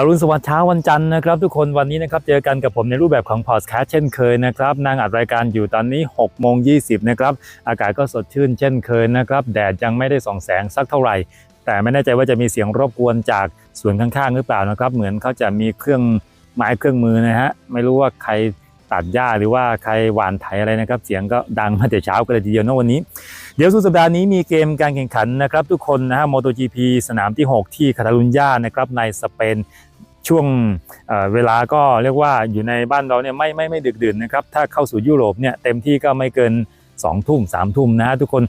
อรุณสวัสดิ์เช้าวันจันทร์นะครับ ทุกคนวันนี้นะครับเจอกันกับผมในรูปแบบของพอดแคสต์เช่นเคยนะครับนางอัดรายการอยู่ตอนนี้6โมง20นะครับอากาศก็สดชื่นเช่นเคยนะครับแดดยังไม่ได้ส่องแสงสักเท่าไหร่ แต่ไม่แน่ใจว่าจะมีเสียงรบกวนจากสวนข้างๆหรือเปล่านะครับ เหมือนเขาจะมีเครื่องไม้เครื่องมือนะฮะไม่รู้ว่าใครตัดหญ้าหรือว่าใครหว่านไถอะไรนะครับ เสียงก็ดังมาแต่เช้ากันเลยทีเดียวนะวันนี้ เดี๋ยวสุดสัปดาห์นี้มีเกมการแข่งขันนะครับ ทุกคนนะฮะ MotoGP สนามที่ 6 ที่คาตาลุญญานะครับในสเปน ช่วงเเวลาก็เรียกว่าอยู่ในบ้านเราเนี่ยไม่ไม่ไม่ดึกดื่นนะครับถ้าเข้าสู่ยุโรปเนี่ยเต็มที่ก็ไม่เกิน2ทุ่ม3ทุ่มนะฮะทุกคน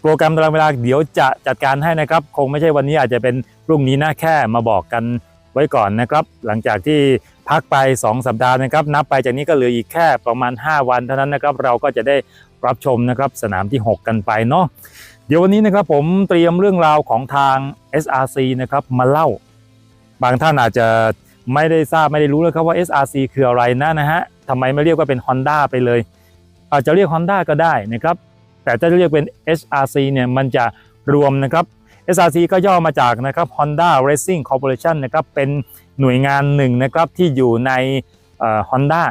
โปรแกรมตารางเวลาเดี๋ยวจะจัดการให้นะครับ คงไม่ใช่วันนี้อาจจะเป็นพรุ่งนี้นะแค่มาบอกกันไว้ก่อนนะครับ หลังจากที่พักไป 2 สัปดาห์นะครับ นับไปจากนี้ก็เหลืออีกแค่ประมาณ 5 วันเท่านั้นนะครับ เราก็จะได้รับชมนะครับสนามที่ 6 กันไปเนาะเดี๋ยววันนี้นะครับผมเตรียมเรื่องราวของทาง SRC นะครับมาเล่า บางท่านอาจจะ ไม่ได้ทราบไม่ได้รู้เลยครับว่า SRC คืออะไรนะนะฮะทำไมไม่เรียกว่าเป็น Honda ไปเลย อาจจะเรียก Honda ก็ได้นะครับ แต่ถ้าจะเรียกเป็น SRC เนี่ยมันจะรวมนะครับ SRC ก็ย่อมาจากนะครับ Honda Racing Corporation นะครับเป็นหน่วยงานหนึ่งนะครับที่อยู่ในเอ่อ Honda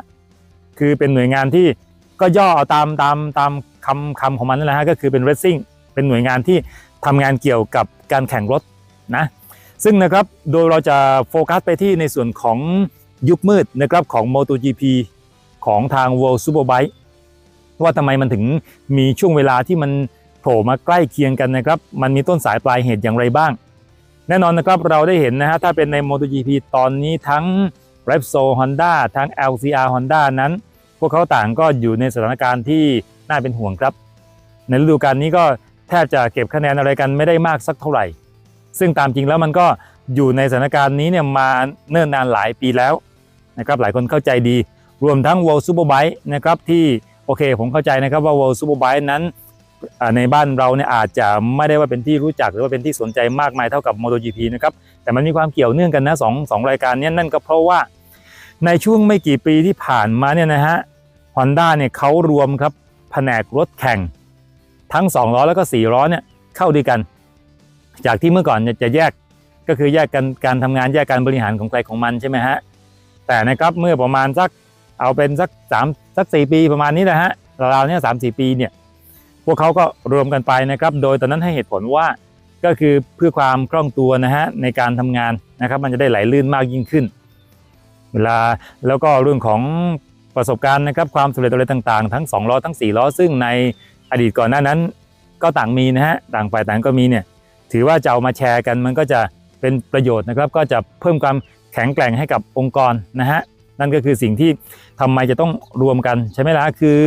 คือเป็นหน่วยงานที่ก็ย่อเอาตามตามตามคำคำของมันนั่นแหละฮะก็คือเป็น Racing เป็นหน่วยงานที่ทำงานเกี่ยวกับการแข่งรถนะ ซึ่งนะครับโดยเราจะโฟกัสไปที่ในส่วนของยุคมืดนะครับของ MotoGP ของทาง World Superbike ว่าทำไมมันถึงมีช่วงเวลาที่มันโผล่มาใกล้เคียงกันนะครับ มันมีต้นสายปลายเหตุอย่างไรบ้าง แน่นอนนะครับเราได้เห็นนะฮะถ้าเป็นใน MotoGP ตอนนี้ทั้ง r e p s o Honda ทั้ง LCR Honda นั้น พวกเขาต่างก็อยู่ในสถานการณ์ที่น่าเป็นห่วงครับ ในฤดูกาลนี้ก็แทบจะเก็บคะแนนอะไรกันไม่ได้มากสักเท่าไหร่ ซึ่งตามจริงแล้วมันก็อยู่ในสถานการณ์นี้เนี่ยมาเนิ่นนานหลายปีแล้วนะครับหลายคนเข้าใจดี รวมทั้ง World Superbike นะครับที่โอเคผมเข้าใจนะครับว่า World Superbike นั้นในบ้านเราเนี่ยอาจจะไม่ได้ว่าเป็นที่รู้จักหรือว่าเป็นที่สนใจมากมายเท่ากับ MotoGP นะครับแต่มันมีความเกี่ยวเนื่องกันนะสองสองรายการนี้นั่นก็เพราะว่าในช่วงไม่กี่ปีที่ผ่านมาเนี่ยนะฮะ Honda เนี่ยเขารวมครับแผนกรถแข่งทั้ง 2 ล้อแล้วก็ 4 ล้อเนี่ยเข้าด้วยกัน จากที่เมื่อก่อนจะแยกก็คือแยกกันการทำงานแยกการบริหารของใครของมันใช่ไหมฮะแต่นะครับเมื่อประมาณสักเอาเป็นสัก3สัก4ปีประมาณนี้นะฮะราวๆเนี่ยสามสี่ปีเนี่ยพวกเขาก็รวมกันไปนะครับ โดยตอนนั้นให้เหตุผลว่าก็คือเพื่อความคล่องตัวนะฮะในการทำงานนะครับ มันจะได้ไหลลื่นมากยิ่งขึ้น เวลาแล้วก็เรื่องของประสบการณ์นะครับความสำเร็จอะไรต่างๆ ทั้ง2ล้อทั้ง4ล้อซึ่งในอดีตก่อนหน้านั้น ก็ต่างมีนะฮะต่างฝ่ายต่างก็มีเนี่ย ถือว่าจะเอามาแชร์กันมันก็จะเป็นประโยชน์นะครับ ก็จะเพิ่มความแข็งแกร่งให้กับองค์กรนะฮะนั่นก็คือสิ่งที่ทำไมจะต้องรวมกันใช่ไหมล่ะคือ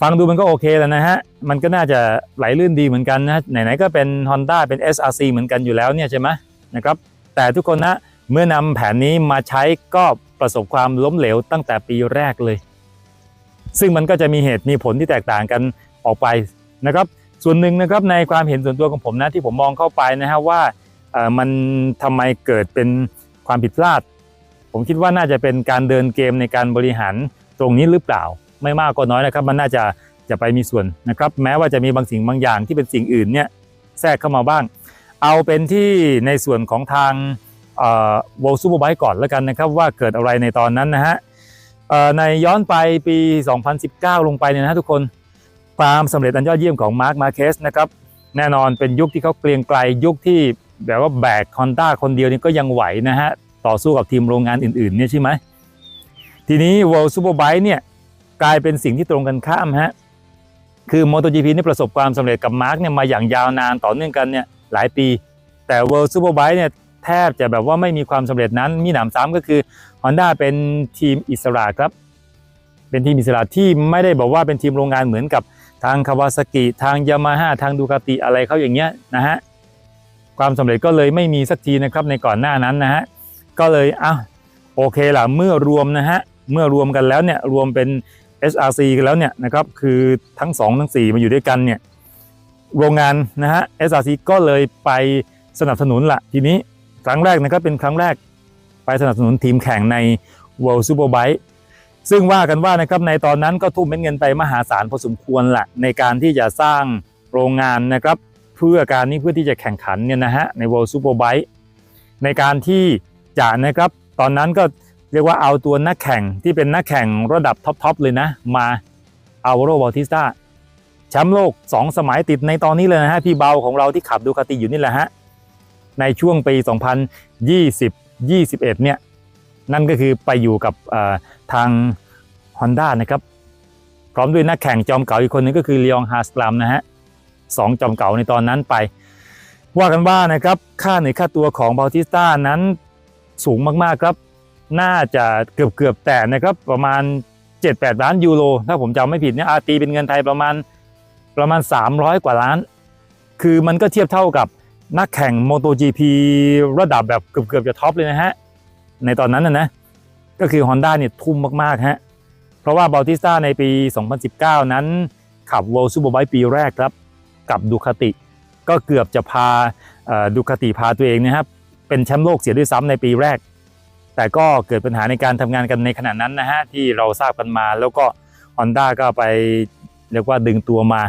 ฟังดูมันก็โอเคแล้วนะฮะมันก็น่าจะไหลลื่นดีเหมือนกันนะไหนๆก็เป็น Honda เป็น SRC เหมือนกันอยู่แล้วเนี่ยใช่ไหมนะครับแต่ทุกคนนะเมื่อนำแผนนี้มาใช้ก็ประสบความล้มเหลวตั้งแต่ปีแรกเลย ซึ่งมันก็จะมีเหตุมีผลที่แตกต่างกันออกไปนะครับ ส่วนหนึ่งนะครับในความเห็นส่วนตัวของผมนะที่ผมมองเข้าไปนะฮะว่ามันทำไมเกิดเป็นความผิดพลาด ผมคิดว่าน่าจะเป็นการเดินเกมในการบริหารตรงนี้หรือเปล่า ไม่มากก็น้อยนะครับ มันน่าจะจะไปมีส่วนนะครับ แม้ว่าจะมีบางสิ่งบางอย่างที่เป็นสิ่งอื่นเนี่ยแทรกเข้ามาบ้าง เอาเป็นที่ในส่วนของทางวอลซูเปอร์ไบก่อนแล้วกันนะครับ ว่าเกิดอะไรในตอนนั้นนะฮะในย้อนไปปี 2019 ลงไปเนี่ยนะทุกคน ความสำเร็จอันยอดเยี่ยมของมาร์คมาเคสนะครับแน่นอนเป็นยุคที่เขาเกรียงไกลยุคที่แบบว่าแบกคอนด้าคนเดียวนี่ก็ยังไหวนะฮะ ต่อสู้กับทีมโรงงานอื่นๆเนี่ยใช่ไหมทีนี้ World Superbike เนี่ยกลายเป็นสิ่งที่ตรงกันข้ามฮะคือ MotoGP นี่ประสบความสำเร็จกับมาร์กเนี่ยมาอย่างยาวนานต่อเนื่องกันเนี่ยหลายปี แต่ World Superbike เนี่ยแทบจะแบบว่าไม่มีความสำเร็จนั้นมีหนามซ้ำก็คือ Honda เป็นทีมอิสระครับ เป็นทีมอิสระที่ไม่ได้บอกว่าเป็นทีมโรงงานเหมือนกับ ทางคาวาซากิทางยามาฮ่าทางดูคาติอะไรเขาอย่างเงี้ยนะฮะความสำเร็จก็เลยไม่มีสักทีนะครับในก่อนหน้านั้นนะฮะก็เลยอ้าวโอเคล่ะเมื่อรวมนะฮะเมื่อรวมกันแล้วเนี่ยรวมเป็น SRC กันแล้วเนี่ยนะครับคือทั้ง 2 ทั้ง 4 มาอยู่ด้วยกันเนี่ยโรงงานนะฮะ SRC ก็เลยไปสนับสนุนละทีนี้ครั้งแรกนะครับเป็นครั้งแรกไปสนับสนุนทีมแข่งใน World Superbike ซึ่งว่ากันว่านะครับในตอนนั้นก็ทุ่มเเงินไปมหาศาลพอสมควรแหละในการที่จะสร้างโรงงานนะครับเพื่อการนี้เพื่อที่จะแข่งขันเนี่ยนะฮะใน World Superbike ในการที่จะนะครับตอนนั้นก็เรียกว่าเอาตัวนักแข่งที่เป็นนักแข่งระดับท็อปๆเลยนะ มาเอาโรบอติสตาแชมป์โลก 2 สมัยติดในตอนนี้เลยนะฮะพี่เบาของเราที่ขับดูคาติอยู่นี่แหละฮะในช่วงปี 2020-21 เนี่ยนั่นก็คือไปอยู่กับอ ทาง Honda นะครับ พร้อมด้วยนักแข่งจอมเก่าอีกคนนึงก็คือลียองฮาสตรัมนะฮะสองจอมเก่าในตอนนั้นไป ว่ากันว่านะครับค่าเหนื่อยค่าตัวของบาติสต้านั้นสูงมากๆครับ น่าจะเกือบเกือบๆแต่นะครับประมาณ 7-8 ล้านยูโรถ้าผมจำไม่ผิดเนี่ยอาตีเป็นเงินไทยประมาณประมาณ 300 กว่าล้าน คือมันก็เทียบเท่ากับนักแข่ง MotoGP ระดับแบบเกือบเกือบๆจะท็อปเลยนะฮะ ในตอนนั้นนะนะ ก็คือ Honda เนี่ยทุ่มมากๆฮะเพราะว่าบาติสตาในปี 2019 นั้นขับ World Superbike ปีแรกครับ กับดูคาติ ก็เกือบจะพาดูคาติพาตัวเองนะครับ เป็นแชมป์โลกเสียด้วยซ้ำในปีแรก แต่ก็เกิดปัญหาในการทำงานกันในขณะนั้นนะฮะที่เราทราบกันมา แล้วก็ Honda ก็ไปเรียกว่าดึงตัวมา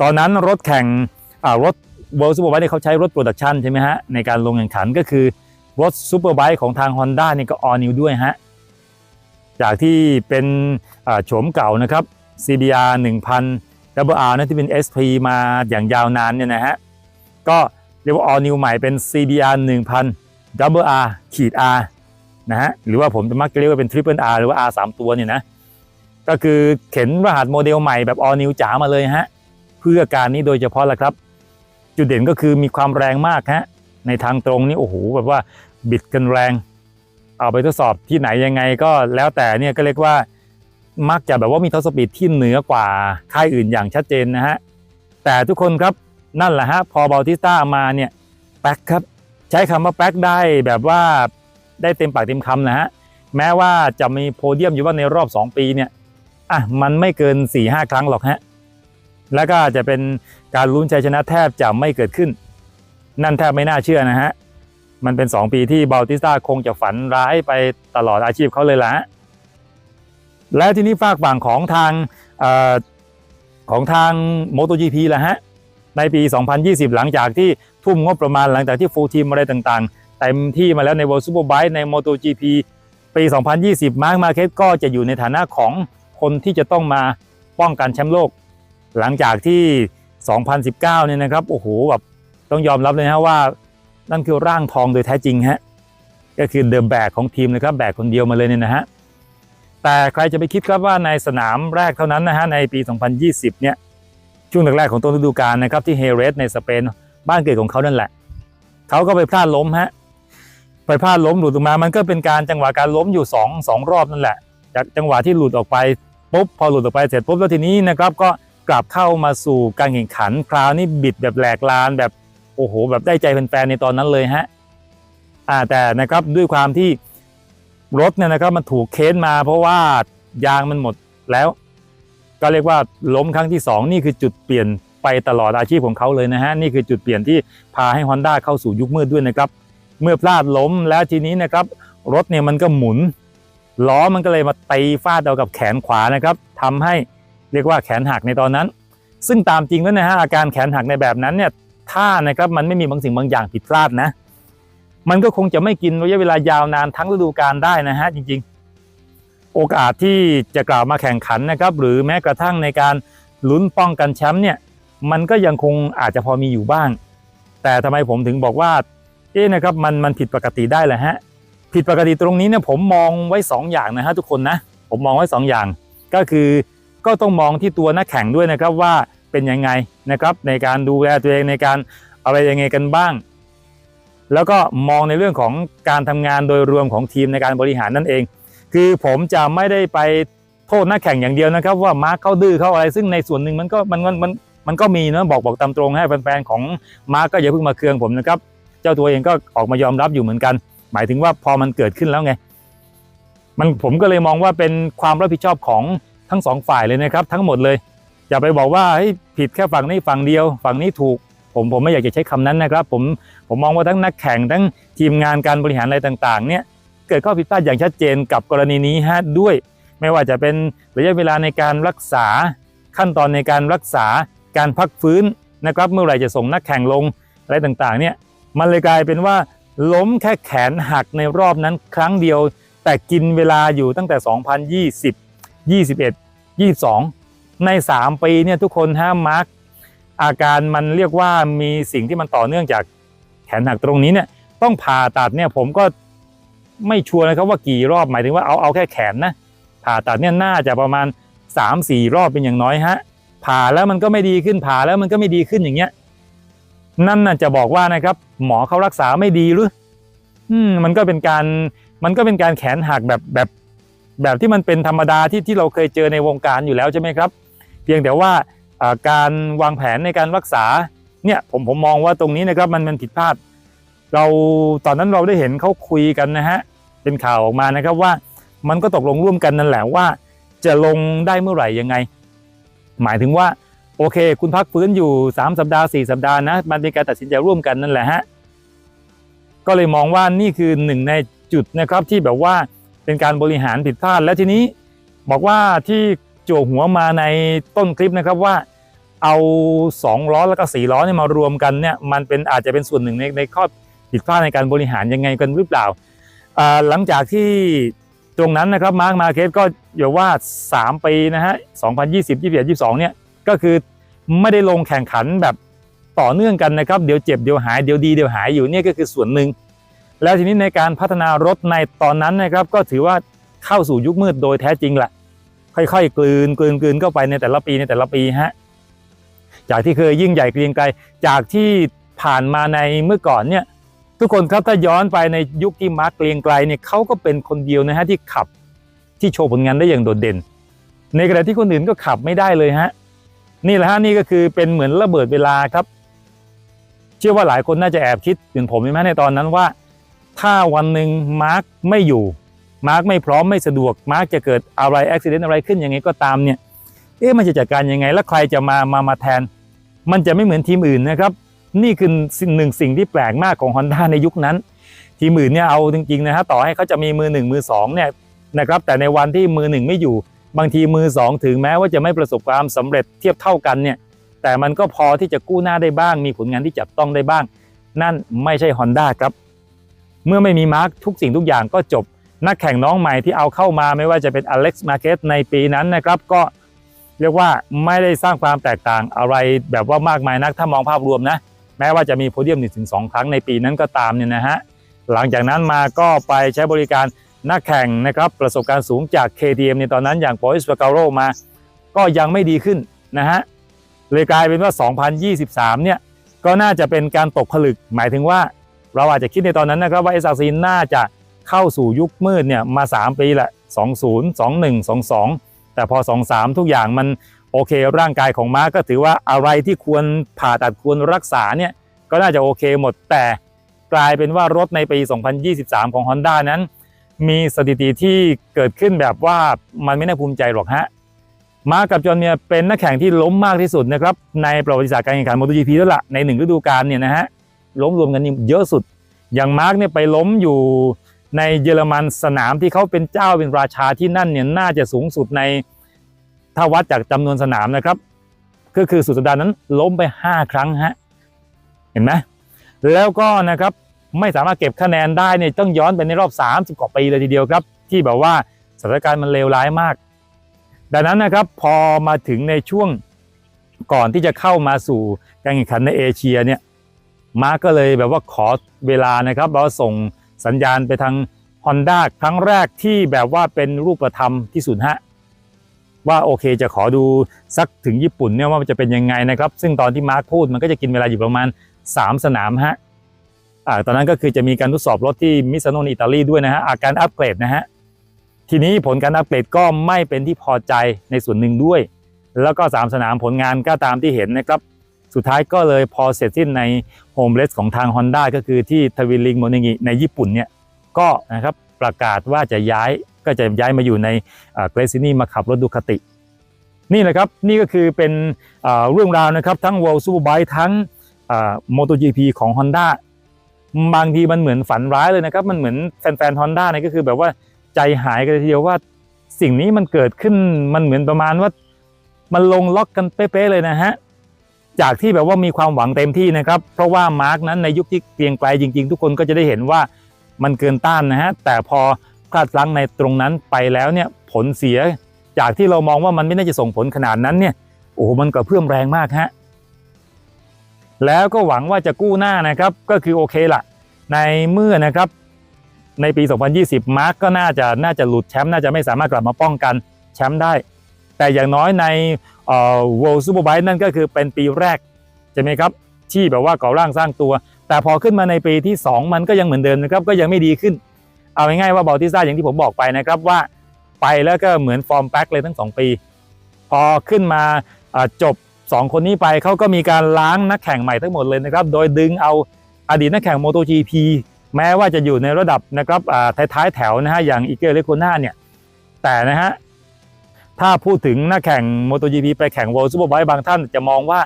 ตอนนั้นรถแข่งรถ World Superbike เนี่ยเขาใช้รถโปรดักชันใช่ไหมฮะในการลงแข่งขันก็คือ รถ Superbike ของทาง Honda นี่ก็ All New ด้วยฮะ จากที่เป็นโฉมเก่านะครับ CBR 1000 WR นะที่เป็น SP มาอย่างยาวนานเนี่ยนะฮะ ก็เรียกว่า All New ใหม่เป็น CBR 1000 WR ขีด R นะฮะ หรือว่าผมจะมักจะเรียกว่าเป็น Triple R หรือว่า R 3ตัวเนี่ยนะ ก็คือเข็นรหัสโมเดลใหม่แบบ All New จ๋ามาเลยฮะ เพื่อการนี้โดยเฉพาะแหละครับ จุดเด่นก็คือมีความแรงมากฮะ ในทางตรงนี่โอ้โหแบบว่าบิดกันแรง เอาไปทดสอบที่ไหนยังไงก็แล้วแต่เนี่ยก็เรียกว่ามักจะแบบว่ามีท็อปสปีดที่เหนือกว่าค่ายอื่นอย่างชัดเจนนะฮะแต่ทุกคนครับนั่นแหละฮะพอบาติสต้ามาเนี่ยแป๊กครับใช้คำว่าแป๊กได้แบบว่าได้เต็มปากเต็มคำนะฮะแม้ว่าจะมีโพเดียมอยู่ว่าในรอบ 2 ปีเนี่ยอะมันไม่เกิน 4-5 ครั้งหรอกฮะแล้วก็จะเป็นการลุ้นชัยชนะแทบจะไม่เกิดขึ้น นั่นแทบไม่น่าเชื่อนะฮะ มันเป็น 2 ปีที่บาติสตาคงจะฝันร้ายไปตลอดอาชีพเขาเลยละและทีนี้ฝากฝั่งของทางอของทาง MotoGP แหละฮะ ในปี 2020 หลังจากที่ทุ่มงบประมาณหลังจากที่ฟูลทีมอะไรต่างๆ เต็มที่มาแล้วใน World Superbike ใน MotoGP ปี 2020 มาร์คมาเคสก็จะอยู่ในฐานะของคนที่จะต้องมาป้องกันแชมป์โลก หลังจากที่ 2019 เนี่ยนะครับ โอ้โหแบบ ต้องยอมรับเลยนะว่านั่นคือร่างทองโดยแท้จริงฮะก็คือเดิมแบกของทีมนะครับแบกคนเดียวมาเลยเนี่ยนะฮะแต่ใครจะไปคิดครับว่าในสนามแรกเท่านั้นนะฮะในปี 2020 เนี่ยช่วงแรกๆของต้นฤดูกาลนะครับที่เฮเรสในสเปนบ้านเกิดของเขานั่นแหละ เขาก็ไปพลาดล้มฮะไปพลาดล้มหลุดออกมามันก็เป็นการจังหวะการล้มอยู่2องสองรอบนั่นแหละ จากจังหวะที่หลุดออกไปปุ๊บพอหลุดออกไปเสร็จปุ๊บแล้วทีนี้นะครับก็กลับเข้ามาสู่การแข่งขันคราวนี้บิดแบบแหลกลานแบบ โอ้โห แบบได้ใจแฟนๆในตอนนั้นเลยฮะอ่าแต่นะครับด้วยความที่รถเนี่ยนะครับมันถูกเค้นมา เพราะว่ายางมันหมดแล้ว ก็เรียกว่าล้มครั้งที่ 2 นี่คือจุดเปลี่ยนไปตลอดอาชีพของเขาเลยนะฮะนี่คือจุดเปลี่ยนที่พาให้ Honda เข้าสู่ยุคมืดด้วยนะครับ เมื่อพลาดล้มแล้วทีนี้นะครับ รถเนี่ยมันก็หมุนล้อมันก็เลยมาตีฟาดเอากับแขนขวานะครับทำให้เรียกว่าแขนหักในตอนนั้น ซึ่งตามจริงแล้วนะฮะอาการแขนหักในแบบนั้นเนี่ย ถ้านะครับมันไม่มีบางสิ่งบางอย่างผิดพลาดนะ มันก็คงจะไม่กินระยะเวลายาวนานทั้งฤดูกาลได้นะฮะจริงๆ โอกาสที่จะกล่าวมาแข่งขันนะครับ หรือแม้กระทั่งในการลุ้นป้องกันแชมป์เนี่ย มันก็ยังคงอาจจะพอมีอยู่บ้าง แต่ทำไมผมถึงบอกว่าเอ๊ะนะครับมันมันผิดปกติได้แหละฮะผิดปกติตรงนี้เนี่ยผมมองไว้ 2 อย่างนะฮะทุกคนนะผมมองไว้ 2 อย่าง ก็คือก็ต้องมองที่ตัวนักแข่งด้วยนะครับว่า เป็นยังไงนะครับในการดูแลตัวเองในการอะไรยังไงกันบ้าง แล้วก็มองในเรื่องของการทำงานโดยรวมของทีมในการบริหารนั่นเอง คือผมจะไม่ได้ไปโทษนักแข่งอย่างเดียวนะครับ ว่ามาร์คเขาดื้อเขาอะไร ซึ่งในส่วนหนึ่งมันก็มันมันมันมันก็มีนะบอกบอกตามตรงให้แฟนๆของมาร์คก็อย่าเพิ่งมาเคืองผมนะครับเจ้าตัวเองก็ออกมายอมรับอยู่เหมือนกัน หมายถึงว่าพอมันเกิดขึ้นแล้วไงมันผมก็เลยมองว่าเป็นความรับผิดชอบของทั้งสองฝ่ายเลยนะครับ ทั้งหมดเลย อย่าไปบอกว่าผิดแค่ฝั่งนี้ฝั่งเดียว ฝั่งนี้ถูก ผมผมไม่อยากจะใช้คำนั้นนะครับ ผมผมมองว่าทั้งนักแข่งทั้งทีมงานการบริหารอะไรต่างๆ เนี่ยเกิดข้อผิดพลาดอย่างชัดเจนกับกรณีนี้ฮะด้วย ไม่ว่าจะเป็นระยะเวลาในการรักษาขั้นตอนในการรักษาการพักฟื้นนะครับ เมื่อไหร่จะส่งนักแข่งลงอะไรต่างๆ เนี่ยมันเลยกลายเป็นว่าล้มแค่แขนหักในรอบนั้นครั้งเดียว แต่กินเวลาอยู่ตั้งแต่ 2020 21 22 ใน 3 ปีเนี่ยทุกคนฮะมาร์กอาการมันเรียกว่ามีสิ่งที่มันต่อเนื่องจากแขนหักตรงนี้เนี่ยต้องผ่าตัดเนี่ยผมก็ไม่ชัวร์นะครับว่ากี่รอบหมายถึงว่าเอาเอาแค่แขนนะผ่าตัดเนี่ยน่าจะประมาณ 3-4 รอบเป็นอย่างน้อยฮะผ่าแล้วมันก็ไม่ดีขึ้นผ่าแล้วมันก็ไม่ดีขึ้นอย่างเงี้ยนั่นน่ะจะบอกว่านะครับ หมอเขารักษาไม่ดีหรืออืมมันก็เป็นการมันก็เป็นการแขนหักแบบแบบแบบที่มันเป็นธรรมดาที่ที่เราเคยเจอในวงการอยู่แล้วใช่ไหมครับ เพียงแต่ว่าการวางแผนในการรักษาเนี่ยผมผมมองว่าตรงนี้นะครับมันมันผิดพลาด เราตอนนั้นเราได้เห็นเขาคุยกันนะฮะเป็นข่าวออกมานะครับว่ามันก็ตกลงร่วมกันนั่นแหละว่า จะลงได้เมื่อไหร่ยังไง หมายถึงว่าโอเค คุณพักฟื้นอยู่ 3 สัปดาห์ 4 สัปดาห์นะมันเป็นการตัดสินใจร่วมกันนั่นแหละฮะก็เลยมองว่านี่คือหนึ่งในจุดนะครับที่แบบว่าเป็นการบริหารผิดพลาดและทีนี้บอกว่าที่ จวหัวมาในต้นคลิปนะครับว่าเอา2ล้อแล้วก็4ล้อเนี่ยมารวมกันเนี่ยมันเป็นอาจจะเป็นส่วนหนึ่งในในข้อผิดพลาดในการบริหารยังไงกันหรือเปล่าอ่า หลังจากที่ตรงนั้นนะครับมาร์กมาเคสก็อย่าว่า 3 ปีนะฮะ 2020 21 22 เนี่ยก็คือไม่ได้ลงแข่งขันแบบต่อเนื่องกันนะครับ เดี๋ยวเจ็บเดี๋ยวหายเดี๋ยวดีเดี๋ยวหายอยู่เนี่ยก็คือส่วนหนึ่ง แล้วทีนี้ในการพัฒนารถในตอนนั้นนะครับก็ถือว่าเข้าสู่ยุคมืดโดยแท้จริงแหละ ค่อยๆ กลืนกลืนกลืนเข้าไปในแต่ละปีในแต่ละปีฮะจากที่เคยยิ่งใหญ่เกรียงไกรจากที่ผ่านมาในเมื่อก่อนเนี่ย ทุกคนครับถ้าย้อนไปในยุคที่มาร์คเกรียงไกรเนี่ยเขาก็เป็นคนเดียวนะฮะที่ขับที่โชว์ผลงานได้อย่างโดดเด่น ในขณะที่คนอื่นก็ขับไม่ได้เลยฮะนี่แหละฮะนี่ก็คือเป็นเหมือนระเบิดเวลาครับ เชื่อว่าหลายคนน่าจะแอบคิดเหมือนผมใช่ไหมในตอนนั้นว่า ถ้าวันหนึ่งมาร์คไม่อยู่ มาร์คไม่พร้อมไม่สะดวกมาร์คจะเกิดอะไรอุบิเหตุอะไรขึ้นยังไงก็ตามเนี่ยเอ๊ะมันจะจัดการยังไง แล้วใครจะมามามาแทน มันจะไม่เหมือนทีมอื่นนะครับนี่คือสิ่งหนึ่งสิ่งที่แปลกมากของ Honda ในยุคนั้น ทีมอื่นเนี่ยเอาจริงๆนะฮะต่อให้เขาจะมีมือหนึ่งมือสองเนี่ยนะครับแต่ในวันที่มือหนึ่งไม่อยู่ บางทีมือสองถึงแม้ว่าจะไม่ประสบความสำเร็จเทียบเท่ากันเนี่ยแต่มันก็พอที่จะกู้หน้าได้บ้าง มีผลงานที่จับต้องได้บ้าง นั่นไม่ใช่ Honda ครับ เมื่อไม่มีมาร์คทุกสิ่งทุกอย่างก็จบ นักแข่งน้องใหม่ที่เอาเข้ามาไม่ว่าจะเป็นอเล็กซ์มาเกสในปีนั้นนะครับก็เรียกว่าไม่ได้สร้างความแตกต่างอะไรแบบว่ามากมายนักถ้ามองภาพรวมนะ แม้ว่าจะมีโพเดียม1นถึงสองครั้งในปีนั้นก็ตามเนี่ยนะฮะหลังจากนั้นมาก็ไปใช้บริการนักแข่งนะครับประสบการณ์สูงจาก KTM ในตอนนั้นอย่างปอ i ส p กาโรมา ก็ยังไม่ดีขึ้นนะฮะเลยกลายเป็นว่า 2023 เนี่ยก็น่าจะเป็นการตกผลึกหมายถึงว่าเราอาจจะคิดในตอนนั้นนะครับว่าเอสอาซีน่าจะ เข้าสู่ยุคมืดเนี่ยมา 3 ปีละ 20 21 22 แต่พอ 23 ทุกอย่างมันโอเค ร่างกายของม้าก็ถือว่าอะไรที่ควรผ่าตัดควรรักษาเนี่ยก็น่าจะโอเคหมดแต่กลายเป็นว่ารถในปี 2023 ของ Honda นั้น มีสถิติที่เกิดขึ้นแบบว่ามันไม่น่าภูมิใจหรอกฮะมาร์กับจอห์นเนี่ยเป็นนักแข่งที่ล้มมากที่สุดนะครับในประวัติศาสตร์การแข่งขัน MotoGP แล้วล่ะในหนึ่งฤดูกาลเนี่ยนะฮะล้มรวมกันนี่เยอะสุด อย่างมาร์คเนี่ยไปล้มอยู่ ในเยอรมันสนามที่เขาเป็นเจ้าเป็นราชาที่นั่นเนี่ยน่าจะสูงสุดในถ้าวัดจากจำนวนสนามนะครับ ก็คือสุดสัปดาห์นั้นล้มไป 5 ครั้งฮะเห็นไหมแล้วก็นะครับไม่สามารถเก็บคะแนนได้เนี่ยต้องย้อนไปในรอบ 30กว่าปีเลยทีเดียวครับ ที่แบบว่าสถานการณ์มันเลวร้ายมาก ดังนั้นนะครับพอมาถึงในช่วงก่อนที่จะเข้ามาสู่การแข่งขันในเอเชียเนี่ยมาร์คก็เลยแบบว่าขอเวลานะครับแล้วส่ง สัญญาณไปทาง Honda ครั้งแรกที่แบบว่าเป็นรูปธรรมที่สุดฮะว่าโอเคจะขอดูสักถึงญี่ปุ่นเนี่ยว่ามันจะเป็นยังไงนะครับ ซึ่งตอนที่มาร์คพูดมันก็จะกินเวลาอยู่ประมาณ 3 สนามฮะอ่าตอนนั้นก็คือจะมีการทดสอบรถที่มิซานโนอิตาลีด้วยนะฮะอาการอัปเกรดนะฮะทีนี้ผลการอัปเกรดก็ไม่เป็นที่พอใจในส่วนหนึ่งด้วย แล้วก็ 3 สนามผลงานก็ตามที่เห็นนะครับ สุดท้ายก็เลยพอเสร็จสิ้นในโฮมเลสของทาง Honda ก็คือที่ทวิลิงโมเนงิในญี่ปุ่นเนี่ยก็นะครับประกาศว่าจะย้ายก็จะย้ายมาอยู่ในเกรซินี่มาขับรถดูคติ นี่แหละครับนี่ก็คือเป็นเรื่องราวนะครับทั้ง World Superbike ทั้งโมโต GP ของ Honda บางทีมันเหมือนฝันร้ายเลยนะครับมันเหมือนแฟนๆ Honda เนี่ยก็คือแบบว่าใจหายกันทีเดียวว่าสิ่งนี้มันเกิดขึ้นมันเหมือนประมาณว่ามันลงล็อกกันเป๊ะๆเลยนะฮะ จากที่แบบว่ามีความหวังเต็มที่นะครับ เพราะว่ามาร์กนั้นในยุคที่เกรียงไกลจริง ๆ ทุกคนก็จะได้เห็นว่ามันเกินต้านนะฮะแต่พอพลาดพลั้งในตรงนั้นไปแล้วเนี่ยผลเสีย จากที่เรามองว่ามันไม่น่าจะส่งผลขนาดนั้นเนี่ยโอ้โหมันกระเพื่อมแรงมากฮะแล้วก็หวังว่าจะกู้หน้านะครับก็คือโอเคละในเมื่อนะครับในปี 2020 มาร์กก็น่าจะน่าจะหลุดแชมป์น่าจะไม่สามารถกลับมาป้องกันแชมป์ได้ แต่อย่างน้อยใน World Superbike นั่นก็คือเป็นปีแรกใช่ไหมครับที่แบบว่าก่อร่างสร้างตัว แต่พอขึ้นมาในปีที่ 2 มันก็ยังเหมือนเดิมนะครับก็ยังไม่ดีขึ้น เอาง่ายๆว่าบอลติซ่าอย่างที่ผมบอกไปนะครับว่าไปแล้วก็เหมือนฟอร์มแบ็กเลยทั้ง 2 ปี พอขึ้นมาจบ 2 คนนี้ไปเขาก็มีการล้างนักแข่งใหม่ทั้งหมดเลยนะครับโดยดึงเอาอดีตนักแข่ง MotoGP แม้ว่าจะอยู่ในระดับนะครับท้ายๆแถวนะฮะอย่างอีเกอร์เลโคน่าเนี่ยแต่นะฮะ ถ้าพูดถึงนักแข่ง MotoGP ไปแข่ง World Superbike บางท่านจะมองว่า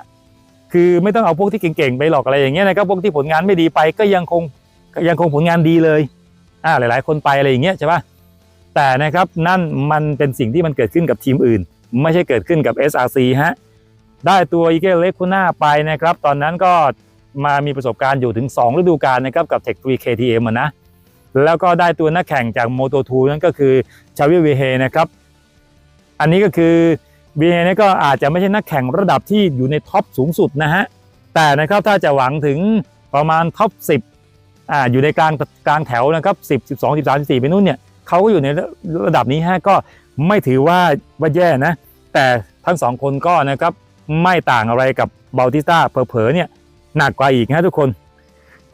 คือไม่ต้องเอาพวกที่เก่งๆไปหรอกอะไรอย่างเงี้ยนะครับพวกที่ผลงานไม่ดีไปก็ยังคงยังคงผลงานดีเลยอ่าหลาย ๆ คนไปอะไรอย่างเงี้ยใช่ปะแต่นะครับนั่นมันเป็นสิ่งที่มันเกิดขึ้นกับทีมอื่น ไม่ใช่เกิดขึ้นกับ SRC ฮะได้ตัวอีเกอร์เลโคน่าไปนะครับ ตอนนั้นก็มามีประสบการณ์อยู่ถึง 2 ฤดูกาลนะครับกับ Tech 3 KTM อะนะแล้วก็ได้ตัวนักแข่งจาก Moto2 นั่นก็คือชาวิเวเฮนะครับ อันนี้ก็คือเวเนี่ก็อาจจะไม่ใช่นักแข่งระดับที่อยู่ในท็อปสูงสุดนะฮะ แต่นะครับถ้าจะหวังถึงประมาณท็อป 10อ่าอยู่ในกลางกลางแถวนะครับ10 12 13 14ไปนู่นเนี่ยเขาก็อยู่ในระดับนี้ฮะก็ไม่ถือว่าว่าแย่นะ แต่ทั้งสองคนก็นะครับไม่ต่างอะไรกับบาติสต้าเผลอๆเนี่ยหนักกว่าอีกนะทุกคน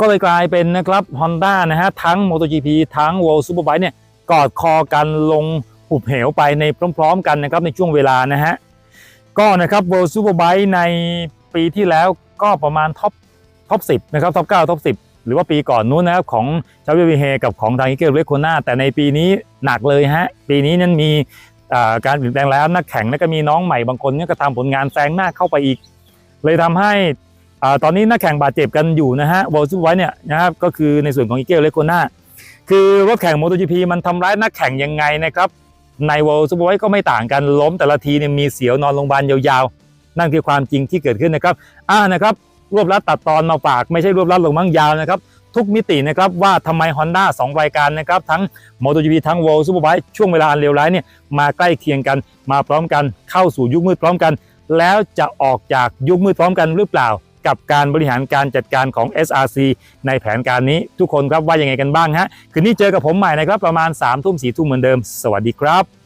ก็เลยกลายเป็นนะครับ Honda นะฮะทั้ง MotoGP ทั้ง World Superbike เนี่ยกอดคอกันลง หุบเหวไปในพร้อม ๆ กันนะครับในช่วงเวลานะฮะก็นะครับ World Superbike ในปีที่แล้วก็ประมาณท็อปท็อป10นะครับท็อป9ท็อป10หรือว่าปีก่อนนู้นนะครับของชาวิวิเฮกับของทางอิเกอร์เรโคนาแต่ในปีนี้หนักเลยฮะปีนี้นั้นมีการเปลี่ยนแปลงแล้วนักแข่งแล้วก็มีน้องใหม่บางคนเนี่ยก็ทำผลงานแซงหน้าเข้าไปอีก เลยทำให้ตอนนี้นักแข่งบาดเจ็บกันอยู่นะฮะวอลซูไว้เนี่ยนะครับก็คือในส่วนของอีเกลเลโคนาคือรถแข่ง MotoGP มันทำร้ายนักแข่งยังไงนะครับ ในวอลซูไว้ก็ไม่ต่างกันล้มแต่ละทีเนี่ยมีเสียวนอนโรงพยาบาลยาวๆ นั่นคือความจริงที่เกิดขึ้นนะครับอ่านะครับรวบรัดตัดตอนมาฝากไม่ใช่รวบรัดลงมั่งยาวนะครับทุกมิตินะครับว่าทำไม Honda 2 รายการนะครับทั้ง MotoGP ทั้ง World Superbike ช่วงเวลาอันเลวร้ายเนี่ยมาใกล้เคียงกันมาพร้อมกันเข้าสู่ยุคมืดพร้อมกัน แล้วจะออกจากยุคมืดพร้อมกันหรือเปล่า กับการบริหารการจัดการของ SRC ในแผนการนี้ทุกคนครับว่ายังไงกันบ้างฮะคืนนี้เจอกับผมใหม่นะครับประมาณ3ามทุ่มสี่ทุ่มเหมือนเดิม สวัสดีครับ